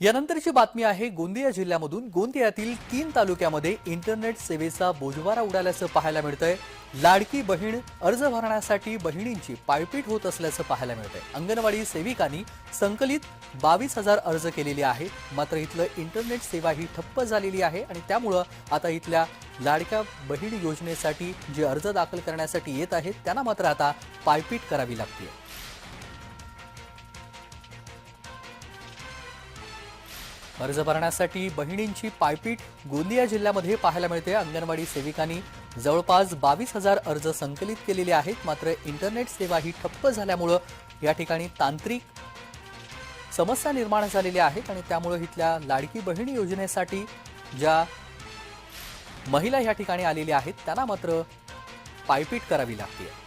यानंतरची बातमी आहे गोंदिया जिल्ह्यामधून. गोंदियातील तीन तालुक्यामध्ये इंटरनेट सेवेचा बोजवारा उडाल्याचं पाहायला मिळतंय. लाडकी बहीण अर्ज भरण्यासाठी बहिणींची पायपीट होत असल्याचं पाहायला मिळतंय. अंगणवाडी सेविकांनी संकलित बावीस हजार अर्ज केलेले आहेत. मात्र इथलं इंटरनेट सेवा ही ठप्प झालेली आहे आणि त्यामुळं आता इथल्या लाडक्या बहीण योजनेसाठी जे अर्ज दाखल करण्यासाठी येत आहेत त्यांना मात्र आता पायपीट करावी लागते अर्ज भरण्यासाठी बहिणींची पायपीट गोंदिया जिल्ह्यामध्ये पाहायला मिळते. अंगणवाडी सेविकांनी जवळपास बावीस हजार अर्ज संकलित केलेले आहेत. मात्र इंटरनेट सेवा ही ठप्प झाल्यामुळं या ठिकाणी तांत्रिक समस्या निर्माण झालेल्या आहेत आणि त्यामुळं इथल्या लाडकी बहीण योजनेसाठी ज्या महिला या ठिकाणी आलेल्या आहेत त्यांना मात्र पायपीट करावी लागते.